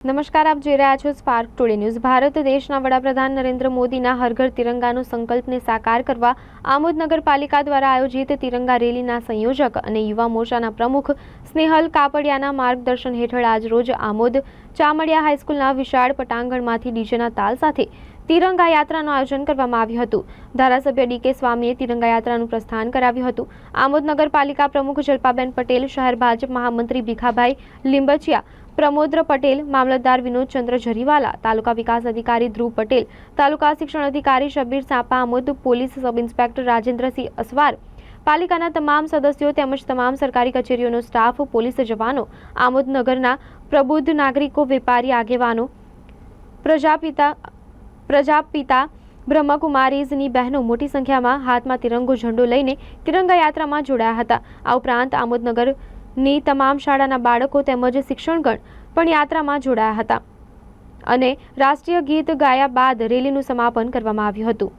નમસ્કાર, આપ જોઈ રહ્યા છો સ્પાર્ક ટુડે ન્યૂઝ ભારત દેશના વડાપ્રધાન નરેન્દ્ર મોદીના હરઘર તિરંગાનો સંકલ્પને સાકાર કરવા આમોદ નગરપાલિકા દ્વારા આયોજિત તિરંગા રેલીના સંયોજક અને યુવા મોરચાના પ્રમુખ સ્નેહલ કાપડિયાના માર્ગદર્શન હેઠળ આજરોજ આમોદ ચામડિયા હાઈસ્કૂલના વિશાળ પટાંગણમાંથી ડીજેના તાલ સાથે તિરંગા યાત્રાનું આયોજન કરવામાં આવ્યું હતું. ધારાસભ્ય ડી કે સ્વામીએ તિરંગા યાત્રાનું પ્રસ્થાન કરાવ્યું હતું. આમોદ નગરપાલિકા પ્રમુખ જલ્પાબેન પટેલ, શહેર ભાજપ મહામંત્રી ભીખાભાઈ લીંબચિયા પ્રમોદ્ર પટેલ, મામલતદાર વિનોદચંદ્ર જરીવાલા તાલુકા વિકાસ અધિકારી ધ્રુવ પટેલ, તાલુકા શિક્ષણ અધિકારી Shabbir Sapa Amod police sub inspector Rajendrasinh Aswar, પાલિકાના તમામ સદસ્યો તેમજ તમામ સરકારી કચેરીઓનો સ્ટાફ, પોલીસ જવાનો, આમોદ નગરના પ્રબુદ્ધ નાગરિકો, વેપારી આગેવાનો, પ્રજાપિતા પ્રજાપિતા બ્રહ્મકુમારીઝની બહેનો મોટી સંખ્યામાં હાથમાં તિરંગો ઝંડો લઈને તિરંગા યાત્રામાં જોડાયા હતા. આ ઉપરાંત આમોદનગરની તમામ શાળાના બાળકો તેમજ શિક્ષણગણ પણ યાત્રામાં જોડાયા હતા. અને રાષ્ટ્રીય ગીત ગાયા બાદ રેલીનું સમાપન કરવામાં આવ્યું હતું.